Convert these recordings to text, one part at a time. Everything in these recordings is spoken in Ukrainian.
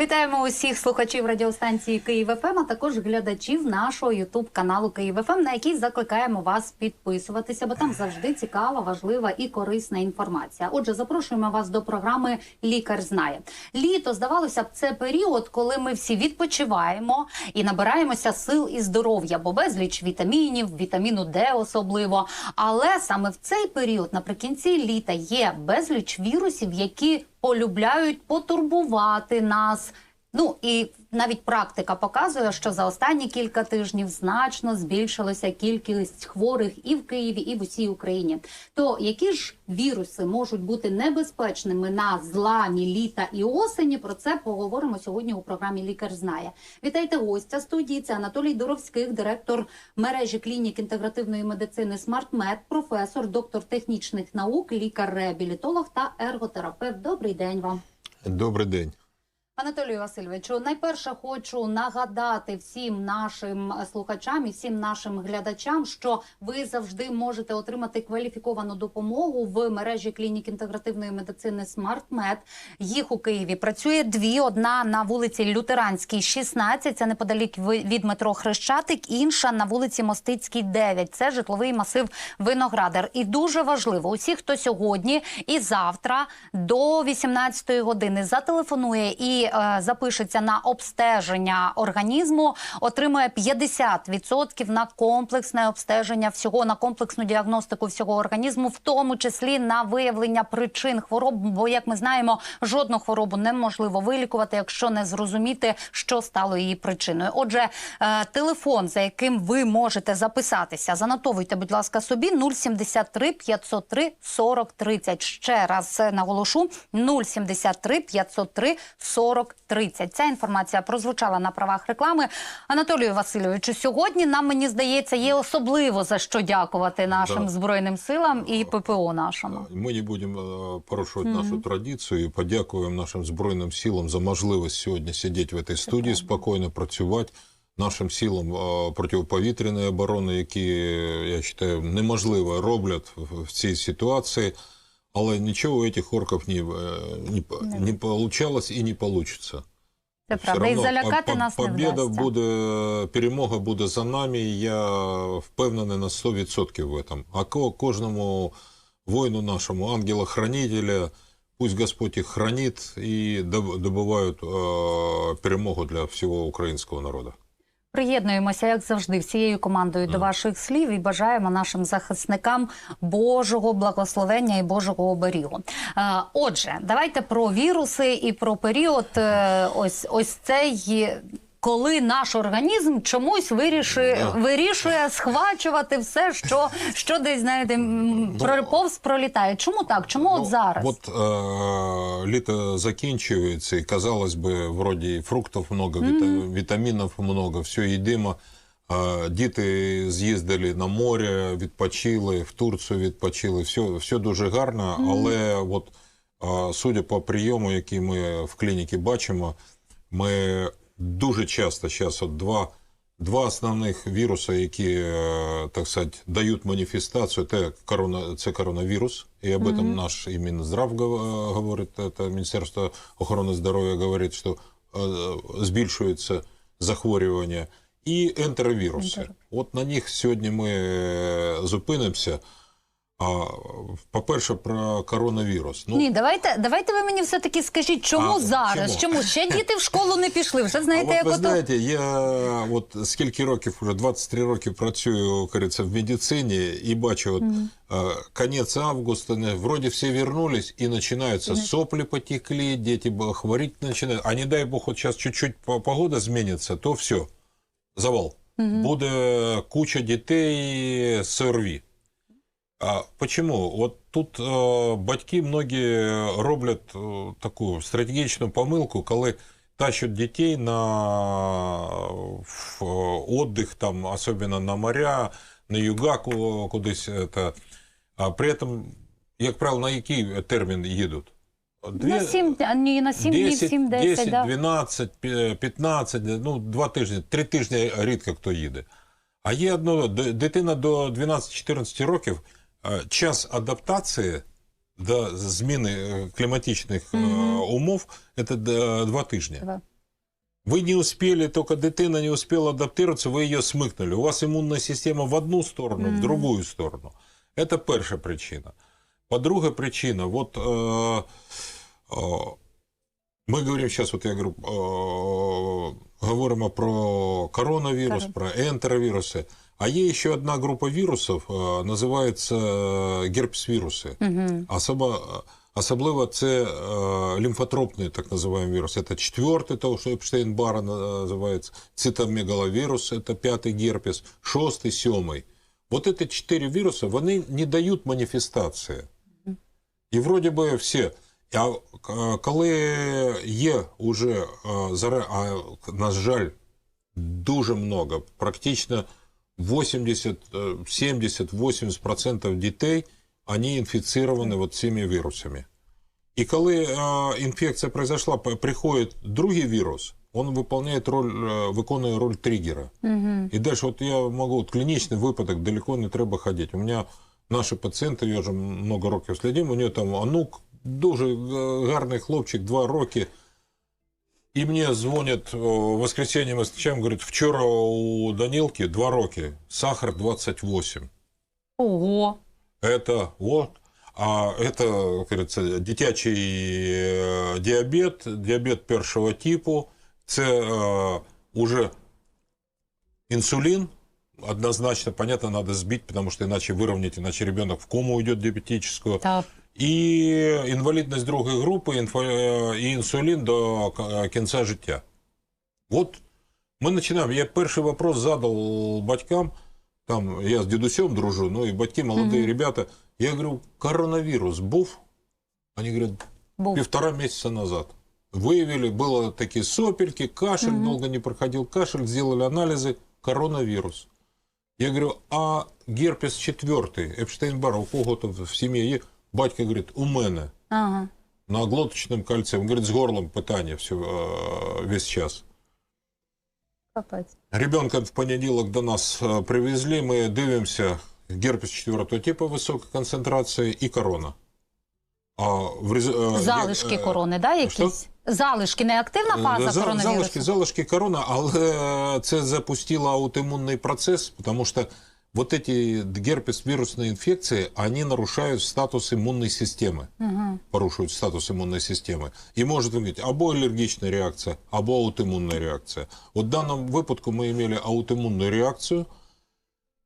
Вітаємо усіх слухачів радіостанції Київ ФМ, а також глядачів нашого Ютуб каналу Київ ФМ, на який закликаємо вас підписуватися, бо там завжди цікава, важлива і корисна інформація. Отже, запрошуємо вас до програми Лікар знає. Літо здавалося б, це період, коли ми всі відпочиваємо і набираємося сил і здоров'я, бо безліч вітамінів, вітаміну Д особливо. Але саме в цей період, наприкінці літа, є безліч вірусів, які полюбляють потурбувати нас. Ну і навіть практика показує, що за останні кілька тижнів значно збільшилася кількість хворих і в Києві, і в усій Україні. То які ж віруси можуть бути небезпечними на зламі літа і осені? Про це поговоримо сьогодні у програмі Лікар знає. Вітайте гостя студії. Це Анатолій Дуровських, директор мережі клінік інтегративної медицини «Смартмед», професор, доктор технічних наук, лікар-реабілітолог та ерготерапевт. Добрий день вам. Добрий день. Анатолію Васильовичу, найперше хочу нагадати всім нашим слухачам і всім нашим глядачам, що ви завжди можете отримати кваліфіковану допомогу в мережі клінік інтегративної медицини «Смартмед». Їх у Києві працює дві: одна на вулиці Лютеранській, 16, це неподалік від метро Хрещатик, інша на вулиці Мостицькій, 9. Це житловий масив Виноградар. І дуже важливо, усі, хто сьогодні і завтра до 18 години зателефонує і е, запишеться на обстеження організму, отримує 50% на комплексне обстеження всього на комплексну діагностику всього організму, в тому числі на виявлення причин хвороб. Бо, як ми знаємо, жодну хворобу неможливо вилікувати, якщо не зрозуміти, що стало її причиною. Отже, е, телефон, за яким ви можете записатися, занотовуйте, будь ласка, собі 073 503 40 30. Ще раз е, наголошу 073 503 40 30. Ця інформація прозвучала на правах реклами. Анатолію Васильовичу, сьогодні нам мені здається є особливо за що дякувати нашим Да. збройним силам і ППО нашому. Ми не будемо е, порушувати нашу традицію і подякуємо нашим Збройним силам за можливість сьогодні сидіти в цій студії, спокійно працювати. Нашим силам е, протиповітряної оборони, які, я вважаю, неможливо роблять в цій ситуації. Але нічого у цих орків не, е, не, не получалось і не получится. Це Все правда. І равно залякати по- нас не побєда вдасться. буде, перемога буде за нами. і Я впевнений на 100% в этом. А ко- кожному воїну нашому, ангела-хранителя, пусть Господь їх хранить і доб- добувають е, перемогу для всього українського народу. Приєднуємося, як завжди, всією командою до ваших слів і бажаємо нашим захисникам Божого благословення і Божого оберігу. Е, Отже, давайте про віруси і про період. е, Ось ось цей. Коли наш організм чомусь вирішує, Да. вирішує схвачувати все, що, що десь знаєте, Ну, повз пролітає. Чому так? Чому от зараз? От е, літо закінчується, і казалось би, вроді фруктів много, віта- вітамінів много, все їдимо. Е, діти з'їздили на море, відпочили, в Турцію відпочили. Все, все дуже гарно, але от, е, судя по прийому, який ми в клініці бачимо, ми дуже часто зараз от два. Два основних віруси, які, е, так сказати, дають маніфестацію, це, корона, це коронавірус, і об этом наш і Мінздрав говорить, це Міністерство охорони здоров'я говорить, що е, збільшується захворювання, і ентеровіруси. Ентер. От на них сьогодні ми е, зупинимося. А, по-перше, про коронавірус. Ну, Ні, давайте, давайте ви мені все таки скажіть, чому А, зараз? чому? Чому ще діти в школу не пішли? Вже знаєте, а як от ви ото знаєте, я от скільки років, вже 23 роки працюю, кажеться, в медицині і бачу, от, е, конець августа, не, вроде все вернулись, и начинаются сопли потекли, дети б- хворить начинают. А не дай бог, вот сейчас чуть-чуть погода зміниться, то все, завал. Буде куча дітей з ОРВІ. А почему? От тут е, батьки многі роблять е, таку стратегічну помилку, коли тащать дітей на в, отдых, там, особенно на моря, на юга ку- кудись. Это. А при этом, як правило, на який термін їдуть? на 7, ні, на 7 днів, 7, 10, 10 да. 12, пі- 15, ну, два тижні, три тижні рідко хто їде. А є одно, д- дитина до 12-14 років, е, час адаптації до зміни е, кліматичних е, Мгм. умов це д- два тижні. Два. Вы не успели, только дитина не успела адаптироваться, вы ее смыкнули. У вас иммунная система в одну сторону, в Мгм. другую сторону. Это перша причина. По-друге, причина, вот э, э, мы говорим сейчас, вот я говорю, э, говоримо про коронавирус, Корон. про энтеровирусы. А есть еще одна группа вирусов, э, называется э, герпес-вирусы. Угу. Особо, особливо це е, лімфотропний, так називаємо вірус. Це четвертий, того, що Епштейн-Бара називається, цитомегаловірус, це п'ятий герпес, шостий, сьомий. Вот эти четыре вируса, вони не дають маніфестації. І вроді би всі. А е, коли є уже, е, заре- а, на жаль, дуже много, практично 80, е, 70-80% дітей, они инфицированы вот цими вирусами. И коли э, инфекция произошла, п- приходит другий вирус, он выполняет роль, э, виконує роль триггера. Угу. І далі, от я можу, от клінічний випадок, далеко не треба ходити. У мене наші пацієнти, я вже много років слідим, у нього там онук, дуже е, гарний хлопчик, два роки. І мені дзвонять о, в воскресенье, ми зустрічаємо, говорять, вчора у Данилки два роки, сахар 28. Ого. Это вот, а это, как говорится, дитячий е, діабет, діабет першого типу. Це е, уже инсулин, однозначно, понятно, надо сбить, потому что иначе выровнять, иначе ребенок в кому уйдет диабетическую. Так. І інвалідність другої групи, інфо- е, і інсулін до к- кінця життя. От ми починаємо. Я перший вопрос задав батькам. Там я з дідусем дружу, ну і батьки, молоді Мгм. ребята. Я говорю, коронавірус був? Вони говорять, Був. полтора месяца назад. Выявили, было такие сопельки, кашель, Мгм. долго не проходил кашель, сделали анализы, коронавирус. Я говорю, а герпес четвертый, Эпштейн-Бар, у кого-то в семье є? Батько говорит, у мене Ага. на глоточном кольце. Он говорит, с горлом питание все, весь час. Капець. Ребенка в понеділок до нас привезли, ми дивимося, герпес четвертого типу високої концентрації і корона. А в рез- Залишки е, корони, да, якісь? Залишки, не активна Е, фаза за- коронавірусу? Залишки, залишки корона, але це запустило аутоиммунный процесс, потому что вот эти герпес-вирусные инфекции, они нарушают статус иммунной системы, Угу. порушують статус иммунной системы. І може бути або алергічна реакція, або аутоиммунная реакція. От в даному випадку ми мали аутоиммунную реакцію,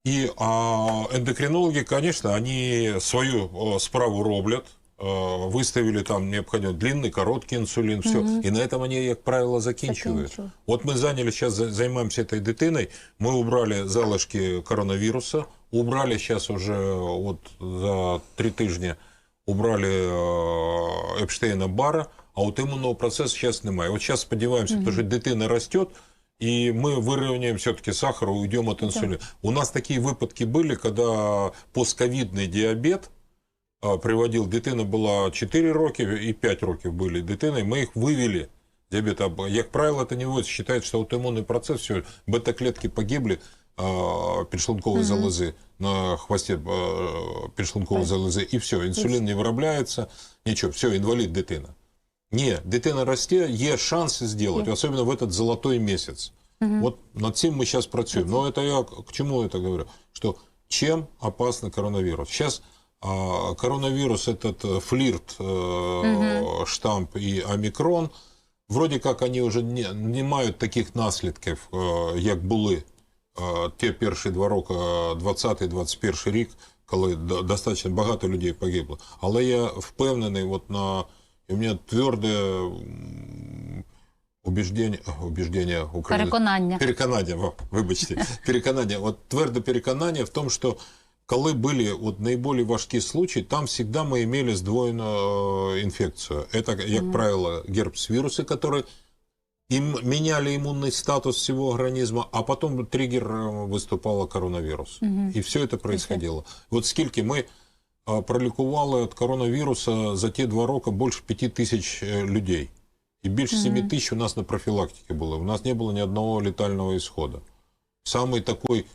і а, ендокринологи, конечно, они свою о, справу роблять, э, выставили там необходимо длинный, короткий инсулин, все. Мгм. И на этом они, как правило, закінчують. Закінчують. Вот мы заняли, сейчас займаемся этой дитиной, мы убрали залишки коронавируса, убрали сейчас уже вот за три тижні убрали э, Епштейна Бара, а аутоиммунного процесу сейчас немає. Вот сейчас сподіваємося, потому что дитина растет, и мы выровняем все-таки сахар, уйдем от инсулина. У нас такие выпадки были, когда постковидный диабет а, приводил, дитина була 4 роки і 5 років були дитини, ми їх вивели. Диабет, а, як правило, это не вводится. Считают, что аутоиммунный процесс, все, бета-клетки погибли, а, підшлункової залози на хвосте а, підшлункової залози, і все, інсулін не виробляється, нічого, все, інвалід дитина. Ні, дитина росте, є шанс зробити, Є. особливо в этот золотой місяць. Вот над цим мы сейчас працюем. Но это я к к чему это говорю? Что чем опасный коронавирус? Сейчас а, коронавирус, этот э, флирт, э, штамп и омикрон, вроде как они уже не, не мають таких наслідків, е, як були е, ті перші два роки, 20-21 рік, коли до- достатньо багато людей погибло. Але я впевнений, от на і у мене тверде м, убіждення, убіждення України. Переконання. Переконання, во, вибачте, переконання. От тверде переконання в тому, що коли були от наиболее важкі случаї, там всегда мы имели сдвоенную э, инфекцию. Это, як правило, герпес-вирусы, которые им меняли иммунный статус всего организма, а потом триггером выступала коронавирус. И все это происходило. Вот скільки ми а, пролікували від коронавіруса за ті два роки більше п'яти тисяч е, людей. І більше 7 тисяч у нас на профілактиці було. У нас не було ні одного летального исхода. Самый такой э,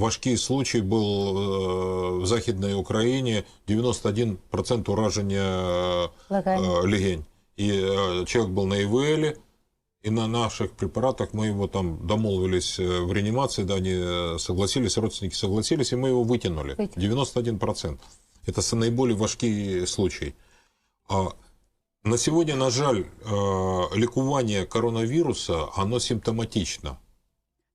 важкий случай был э, в Західній Україні 91% ураження Легень. э, легень. И э, человек был на ИВЛ, и на наших препаратах мы его там домолвились э, в реанимации, да, они э, согласились, родственники согласились, и мы его вытянули. Вытянули. 91%. Это с- наиболее важкий случай. А на сегодня, на жаль, э, лікування коронавируса, оно симптоматично.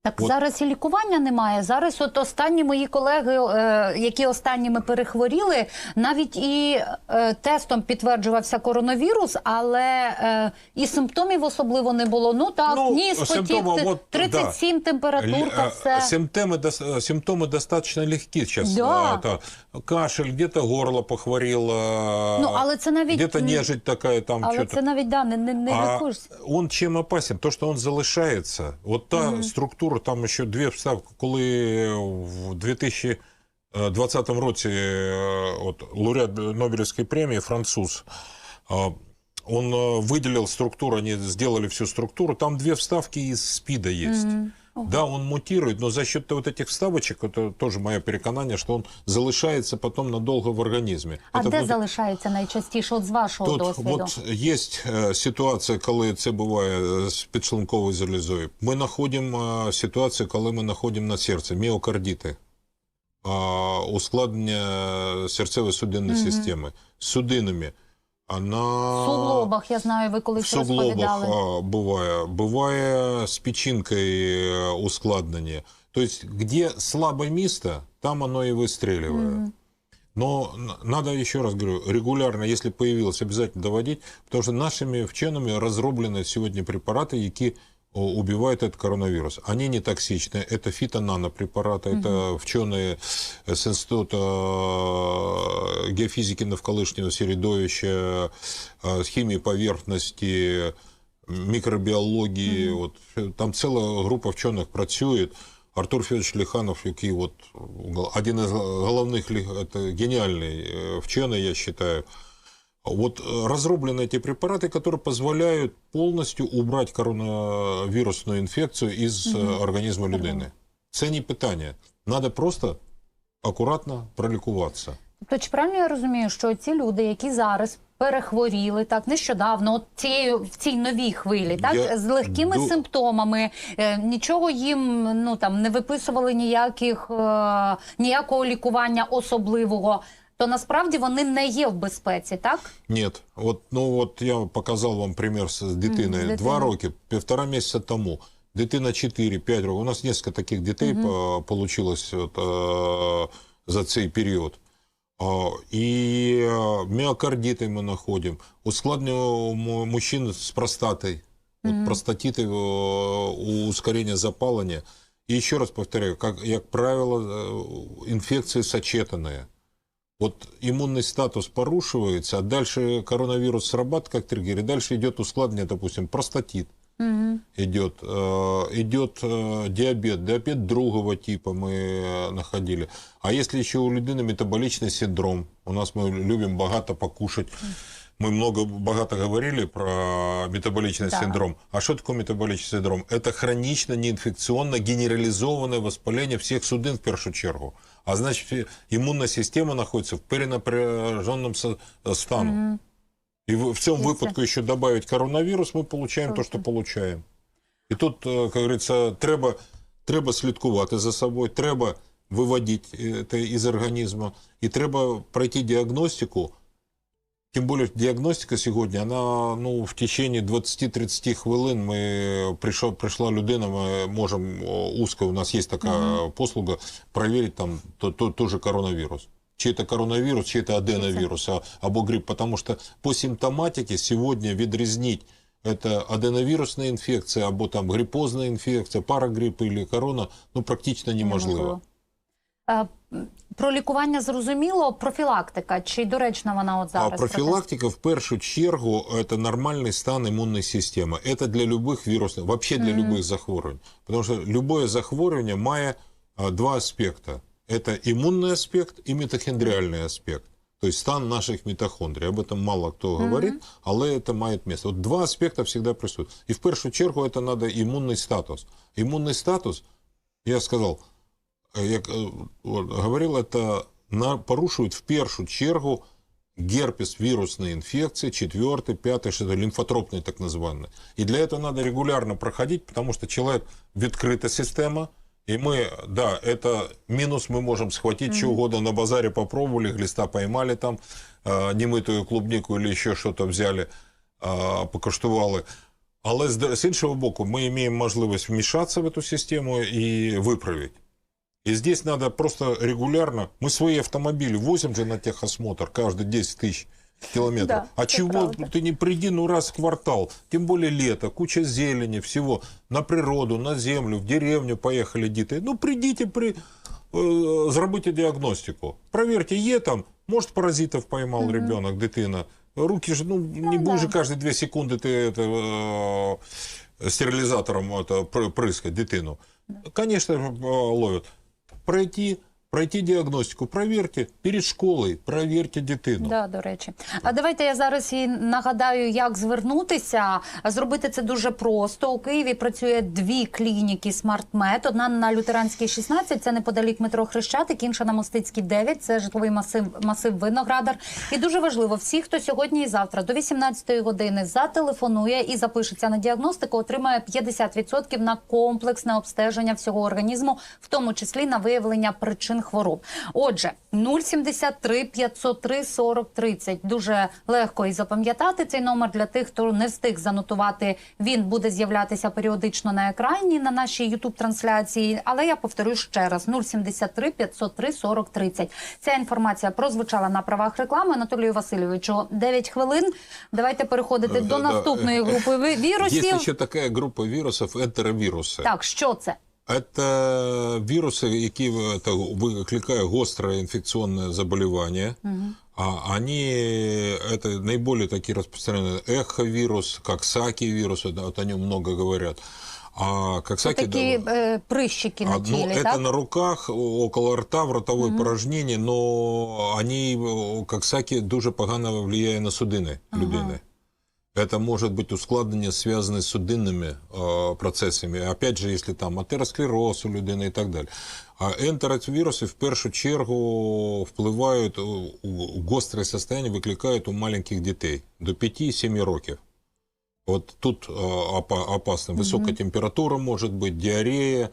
Так От- зараз і лікування немає. Зараз, от останні мої колеги, е, які останніми перехворіли, навіть і е, тестом підтверджувався коронавірус, але е, і симптомів особливо не було. Ну так, Ну, ніс потік, симптоми, от, 37 температурка, Л- все. э, Симптомы, дос- э, симптомы достаточно легки сейчас. Да. А, это кашель, где-то горло похворило, Ну, але це навіть где-то м, нежить такая там Але что-то. це навіть да, не, не, не А лікуєшся. он чим опасен? То, що він залишається. От та структура, там ще дві вставки, коли в 2020 році е, от, лауреат Нобелевской премии, француз, а, он э, выделил структуру, они сделали всю структуру, там две вставки из СПИДа есть. Да, он мутирует, но за счет вот этих вставочек, это тоже мое переконание, что он залишается потом надолго в организме. А Это де внутри- залишається найчастіше от з вашого Тут досвіду? от є е, ситуація, коли це буває е, з підшлунковою залізою. Ми знаходимо е, ситуацію, коли ми знаходимо на серці міокардити, а, ускладнення серцево-судинної системи, з судинами. А на... В суглобах, я знаю, ви В колись суглобах розповідали. а, бывает. Бывает с печінкой э, ускладнення. То есть, где слабое место, там оно и выстреливает. Но н- надо, еще раз говорю, регулярно, если появилось, обязательно доводить, потому что нашими вченими разроблены сегодня препараты, які о, убивают этот коронавирус. Они не токсичны, это фитонанопрепараты, это вченые с Института э, геофизики навколишнього середовища, э, с химии поверхности, мікробіології. От, там ціла група вчених працює. Артур Федорович Лиханов, який от, один из головных, ли- это гениальный э, вченый, я считаю. Вот э, разрублены эти препараты, которые позволяют полностью убрать коронавирусную инфекцию из э, организма людини. Це не питання. Надо просто акуратно пролікуватися. Тобто, чи правильно я розумію, що ці люди, які зараз перехворіли так нещодавно, от цією в цій новій хвилі, так Я з легкими ду- симптомами, е, нічого їм ну там не виписували ніяких е, ніякого лікування особливого. То насправді вони не є в безпеці, так? Нет. Вот, ну вот я показал вам пример с дитиною. дитина. Два роки, півтора місяця тому. Дитина 4-5 років. У нас несколько таких дітей по- получилось от, е, за цей період. А, І е, міокардити ми знаходимо. Ускладнення у му- мужчин з простатою. От простатиты, э, ускорение запаления. И еще раз повторяю, как, как правило, э, инфекции сочетанные. Вот иммунный статус порушивается, а дальше коронавирус срабатывает как триггер, и дальше идет ускладнение, допустим, простатит идет, э, идет э, диабет, диабет другого типа мы находили. А если еще у людини метаболичный синдром, у нас мы любим богато покушать, мы много богато говорили про метаболичный Да. синдром. А что такое метаболичный синдром? Это хронично неинфекционно генерализованное воспаление всех судин в первую чергу А значит, и- иммунная система находится в перенапряженном со- стану. И в, в цьому І це- випадку ще добавить коронавірус, ми получаємо те, що получаємо. І тут, е, як говориться, треба, треба слідкувати за собою, треба виводити це із організму, і треба пройти діагностику. Тим більше діагностика сьогодні, вона ну, в течение 20-30 хвилин ми прийшов, прийшла людина, ми можемо узко, у нас є така послуга, перевірити там то, то, тоже коронавірус. Чи це коронавірус, чи це аденовірус, або грип. Потому що по симптоматике сьогодні відрізнити это аденовірусна інфекція, або там грипозна інфекція, парагрип или корона, ну практично неможливо. Е, м, Про лікування зрозуміло, профілактика. Чи доречна вона от А зараз? профілактика в першу чергу это нормальный стан иммунной системы. Это для любых вирусных, вообще для любых захворювань. Потому что любое захворювання має а, два аспекта. Это иммунный аспект и митохондриальный аспект. То есть стан наших митохондрий. Об этом мало кто говорит, але это має место. Вот два аспекта всегда присутствуют. И в першу чергу это надо иммунный статус. Иммунный статус, я сказал, як е, от, говорил, это на, порушують в першу чергу герпес вирусные инфекции, четвертый, пятый, что лимфотропные так называемые. И для этого надо регулярно проходить, потому что человек відкрита система, и мы, да, это минус мы можем схватить, что угодно на базаре попробовали, глиста поймали там, э, немытую клубнику или еще что-то взяли, э, покуштували. Але з, з іншого боку, ми маємо можливість вмішатися в эту систему і виправити. И здесь надо просто регулярно... Мы свои автомобили возим же на техосмотр каждые 10 тысяч километров. Да, а чего правда. ты не приди, ну раз в квартал, тем более лето, куча зелени, всего, на природу, на землю, в деревню поехали діти. Ну придите, при, э, зробите диагностику. Проверьте, є там, может паразитов поймал ребенок, дитина. Руки же, ну, не будешь же каждые две секунды ты это, э, стерилизатором это, пр- прыскать дитину. Конечно, э, Пройти, пройти диагностику, проверьте перед школой, проверьте дитину. Да, до речі. А давайте я зараз і нагадаю, як звернутися. Зробити це дуже просто. У Києві працює дві клініки SmartMed. Одна на Лютеранській 16, це неподалік метро Хрещатик, інша на Мостицькій 9, це житловий масив, масив Виноградар. І дуже важливо, всі, хто сьогодні і завтра до 18 години зателефонує і запишеться на діагностику, отримає 50% на комплексне обстеження всього організму, в тому числі на виявлення причин хвороб. Отже, 073 503 40 30. Дуже легко і запам'ятати цей номер для тих, хто не встиг занотувати. Він буде з'являтися періодично на екрані на нашій youtube трансляції. Але я повторю ще раз: 073 503 40 30. Ця інформація прозвучала на правах реклами. Анатолію Васильовичу, 9 хвилин. Давайте переходити Е, до наступної групи вірусів. еще такая группа вирусов, энтеровирусы. Так, що це? Это вирусы, які это, викликають гострое инфекционное заболевание. А они, это наиболее такие распространенные. Эхо-вирус, коксаки вирус, да, вот о нем много говорят. А Це коксаки... такі да, е, прищики на а, ну, тілі, это так? на руках, о- около рта, в ротовой порожнині, но они, о, коксаки, дуже погано влияє на судини людини. Это может быть ускладнення, связанное с судинными э, процесами. Опять же, если там атеросклероз у людини і так далі. А ентеровіруси в першу чергу впливають у у гостре состояние, викликають у маленьких дітей до 5-7 років. Вот тут э, опа- опасно. Высокая температура может быть, диарея,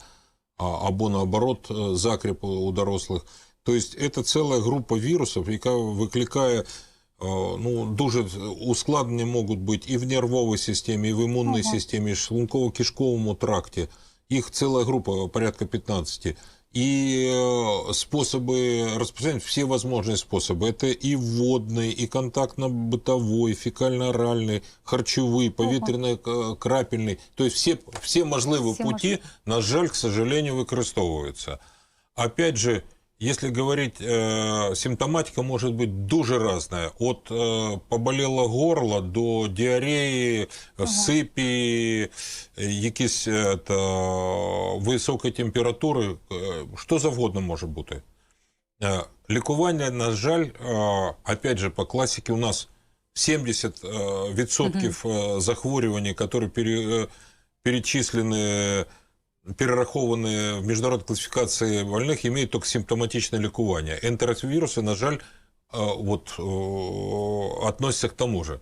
а, або наоборот э, закреп у дорослих. То есть это целая группа вирусов, яка викликає э, ну, дуже ускладнення можуть бути і в нервовій системі, і в імунній системі, і в шлунково-кишковому тракті. Їх ціла група, порядка 15. И э, способы распространения, все возможные способы. Это и водный, и контактно-бытовой, фекально-оральный, харчевый, повітряно-крапельный. То есть все, все можливі Всі пути, на жаль, к сожалению, використовуються. Опять же, если говорить, э, симптоматика может быть дуже разная. От э, поболело горло до диареї, сипі, е, якісь е, та, високої температури, е, що завгодно може бути. Е, Лікування, на жаль, е, опять же, по класике у нас 70% э, відсотків э, захворювань, які пере, э, перечислены, перераховані в міжнародній класифікації больних, имеют только симптоматичное лікування. Ентеровіруси, на жаль, э, вот, э, относятся к тому же.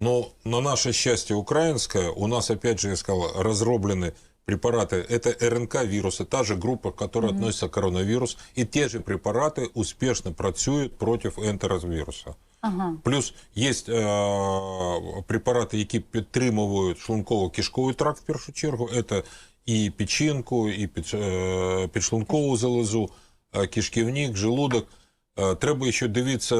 Но на наше счастье украинское, у нас, опять же, я сказал, разроблены препараты. Это РНК-вирусы, та же группа, к которой относится коронавирус. И те же препараты успешно працюют против энтеровируса. Ага. Плюс є е, препарати, які підтримують шлунково-кишковий тракт в першу чергу. Це і печінку, і під, е, підшлункову залозу, е, кишківник, желудок. Е, Треба ще дивитися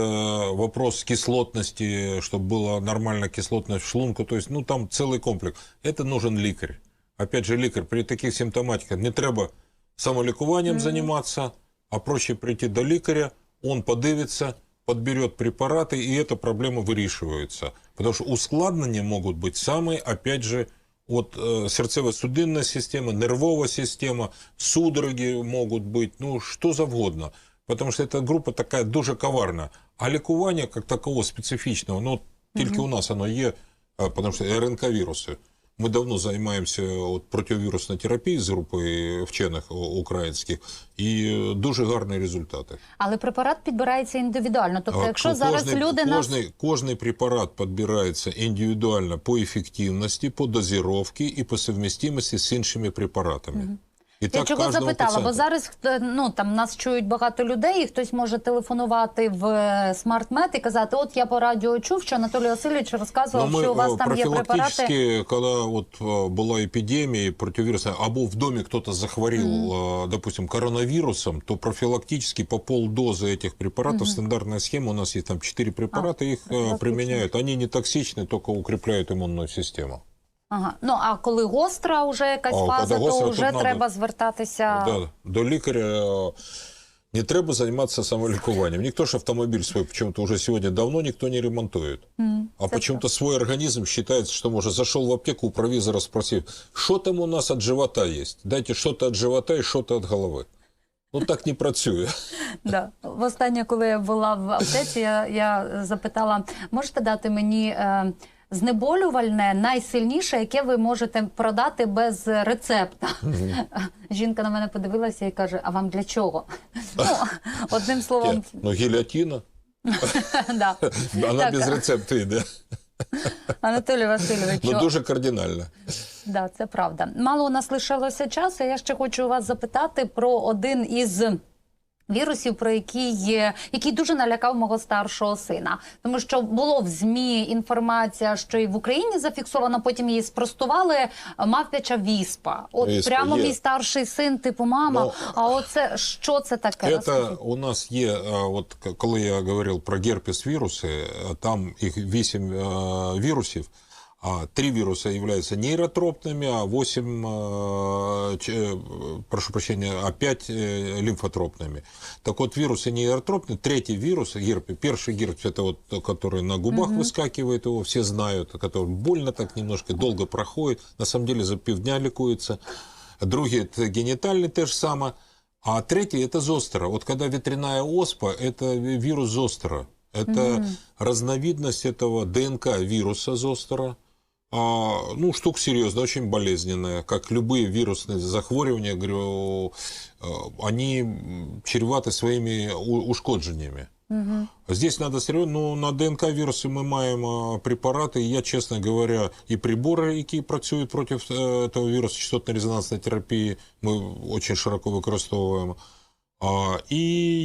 вопрос кислотності, щоб була нормальна кислотність в шлунку. Тобто, ну там цілий комплекс. Це нужен лікар. Опять же, лікар при таких симптоматиках не треба самолікуванням займатися, а проще прийти до лікаря, он подивиться, подберет препараты, и эта проблема вырішивается. Потому что ускладнения могут быть самые, опять же, от э, сердцево-судинная система, нервовая система, судороги могут быть, ну, что завгодно. Потому что эта группа такая дуже коварна. А лікування, как такового специфічного, ну, тільки у нас оно є, а, потому что РНК-вирусы. Мы давно занимаемся от противовірусною терапією з групою вчених українських, і дуже гарні результати. Але препарат підбирається індивідуально. Тобто, якщо кожний, зараз кожний, нас кожний, препарат підбирається індивідуально по ефективності, по дозіровці і по совмістимості з іншими препаратами. І Я чого кожного запитала? Бо пацієнта. зараз хто- ну там нас чують багато людей, і хтось може телефонувати в SmartMed і казати: От я по радіо чув, що Анатолій Васильович розказував, Но мы що у вас э, там є препарати. профилактически, когда вот э, была эпидемия противовирусная, або в доме кто-то захворел, э, допустим, коронавирусом, то профилактически по полдозы этих препаратов, стандартная схема, у нас есть там 4 препарата, их э, отлично. применяют. Они не токсичны, только укрепляют иммунную систему. Ага. Ну а коли гостра вже якась А, фаза, то вже надо- треба звертатися. Да, до лікаря не треба займатися самолікуванням. Ніхто ж автомобіль свой почему-то уже сегодня давно никто не ремонтует. А почему-то свой организм считает, что может зашел в аптеку у провизора спросил, что там у нас от живота есть? Дайте что-то от живота и что-то от головы. Ну так не працює. Да. Востаннє, коли я була в аптеці, я, я запитала: можете дати мені е, знеболювальне найсильніше, яке ви можете продати без рецепта? Жінка на мене подивилася і каже: А вам для чого? Ну, одним словом, Ну гілятина, да. вона без рецепту йде. Анатолій Васильович, Ну дуже кардинально. Да, це правда. Мало у нас лишилося часу. Я ще хочу вас запитати про один із. Вірусів, про який є, який дуже налякав мого старшого сина, тому що було в змі інформація, що і в Україні зафіксовано, потім її спростували. е, Мавпяча віспа. От Віспа, прямо є. мій старший син, типу, мама. Ну, а оце що це таке? Это у нас є, от коли я говорив про герпес віруси, там їх вісім е, вірусів, три вируса являются нейротропными, а восемь, э, ч- э, прошу прощения, а пять э, лимфотропными. Так вот, вирусы нейротропные, третий вирус, герпес, первый герпес, это вот тот, который на губах выскакивает, его все знают, который больно так немножко, долго проходит, на самом деле за півдня лікується. Другий – это генитальный, те же самое. А третий – это зостера. Вот когда ветряная оспа – это ви- вирус зостера. Это разновидность этого ДНК вируса зостера. А, ну, штука серьезная, очень болезненная. Как любые вирусные захворювания, говорю, э, они м, чреваты своими у- ушкодженнями. Здесь надо серьезно, ну, на ДНК вирусы мы маем а, препараты, и я, честно говоря, и приборы, які працюють проти е, этого вируса частотно-резонансной терапии, мы очень широко використовуємо. А, и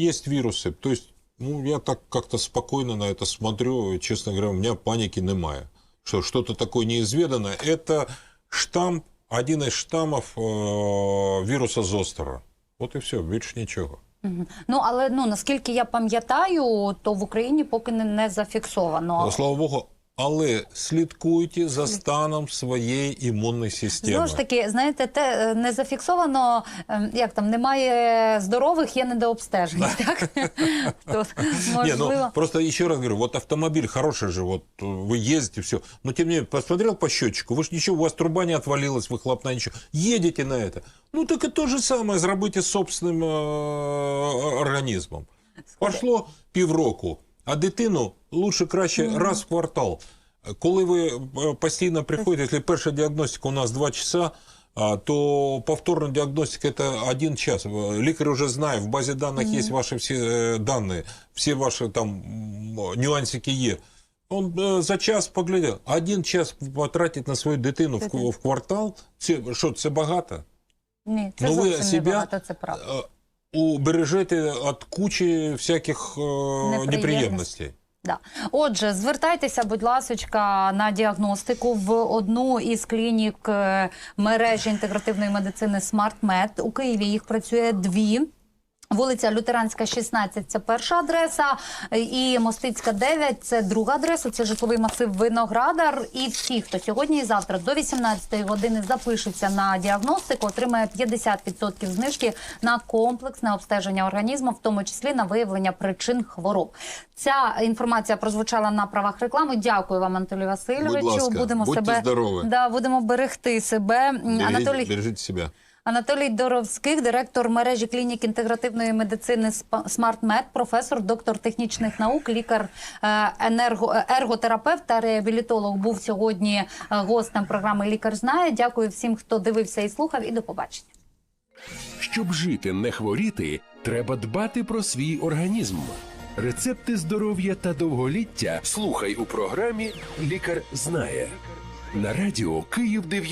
есть вирусы. То есть, ну, я так как-то спокойно на это смотрю, и, честно говоря, у меня паники немає. Что что-то такое неизведанное. Это штамп, один из штаммов э, вируса Зостера. Вот и все, більше нічого. Мгм. Ну але ну наскільки я пам'ятаю, то в Україні поки не, не зафіксовано. Ну, Слава Богу Але слідкуйте за станом своєї імунної системи. Знову ж таки, знаєте, те е, не зафіксовано, е, як там немає здорових, є недообстежень. Так Тут, Не, можливо. ну, просто еще раз говорю, вот автомобиль хороший же, вот э, вы ездите, все. Но тем не менее, посмотрел по счетчику, вы же ничего, у вас труба не отвалилась, выхлопная, ничего. Едете на это. Ну, так и то же самое зробите с собственным э, организмом. Пошло півроку, а дитину лучше краще раз в квартал. Коли ви е, постійно приходите, якщо перша діагностика у нас 2 часа, то повторна діагностика это один час. Лікар вже знає, в базі даних є ваші всі е, дані, всі ваші там нюансики є. Он е, за час поглядів. Один час потратить на свою дитину в, в квартал. Це що, це багато? Ні, це ну, ви себе небагато, це правда. Убережете від кучі всяких е, Неприємностей. Да. Отже, звертайтеся, будь ласочка, на діагностику в одну із клінік е, мережі інтегративної медицини SmartMed. У Києві їх працює дві. Вулиця Лютеранська, 16 – це перша адреса, і Мостицька, 9 – це друга адреса, це житловий масив Виноградар. І всі, хто сьогодні і завтра до 18-ї години запишеться на діагностику, отримає 50% знижки на комплексне обстеження організму, в тому числі на виявлення причин хвороб. Ця інформація прозвучала на правах реклами. Дякую вам, Анатолій Васильовичу. Будь ласка, будемо будьте себе здорові. да, будемо берегти себе. Бережіть, Анатолій бережіть себе. Анатолій Доровських, директор мережі клінік інтегративної медицини «Спа- «Смартмед», професор, доктор технічних наук, лікар, е, енерго, е, ерготерапевт та реабілітолог був сьогодні е, гостем програми Лікар знає. Дякую всім, хто дивився і слухав. І до побачення. Щоб жити, не хворіти, треба дбати про свій організм. Рецепти здоров'я та довголіття слухай у програмі Лікар знає на радіо Київ 9.